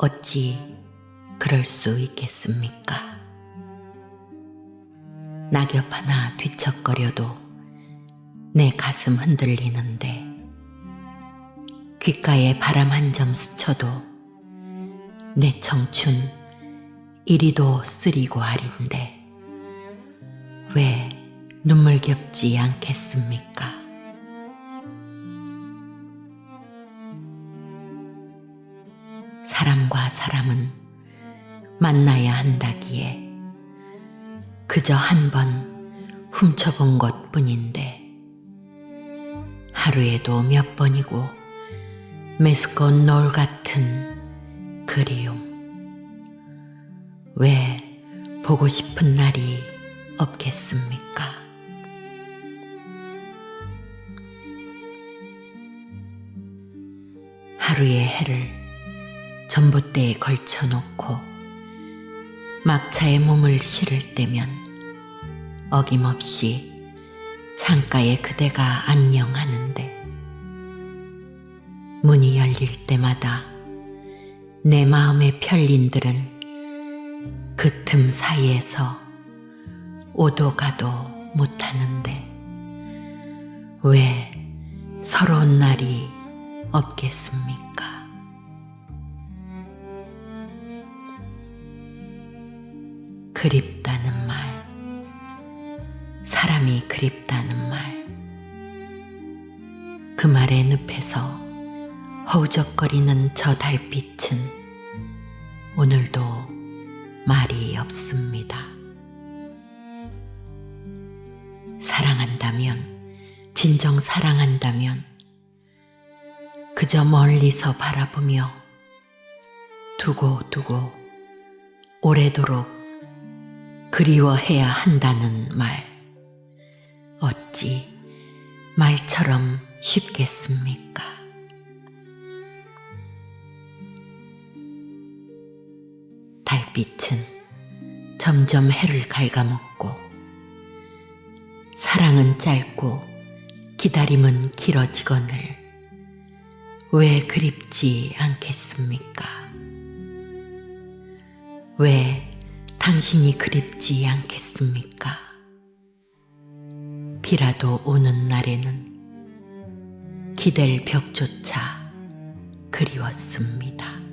어찌 그럴 수 있겠습니까? 낙엽 하나 뒤척거려도 내 가슴 흔들리는데 귓가에 바람 한 점 스쳐도 내 청춘 이리도 쓰리고 아린데 왜 눈물겹지 않겠습니까? 사람과 사람은 만나야 한다기에 그저 한 번 훔쳐본 것 뿐인데 하루에도 몇 번이고 메스꺼운 노을 같은 그리움 왜 보고 싶은 날이 없겠습니까? 하루의 해를 전봇대에 걸쳐놓고 막차에 몸을 실을 때면 어김없이 창가에 그대가 안녕하는데 문이 열릴 때마다 내 마음의 편린들은 그 틈 사이에서 오도 가도 못하는데 왜 서러운 날이 없겠습니까? 그립다는 말, 사람이 그립다는 말, 그 말의 늪에서 허우적거리는 저 달빛은 오늘도 말이 없습니다. 사랑한다면, 진정 사랑한다면, 그저 멀리서 바라보며 두고 두고 오래도록 그리워해야 한다는 말. 어찌 말처럼 쉽겠습니까? 달빛은 점점 해를 갉아먹고 사랑은 짧고 기다림은 길어지거늘 왜 그립지 않겠습니까? 왜 당신이 그립지 않겠습니까? 비라도 오는 날에는 기댈 벽조차 그리웠습니다.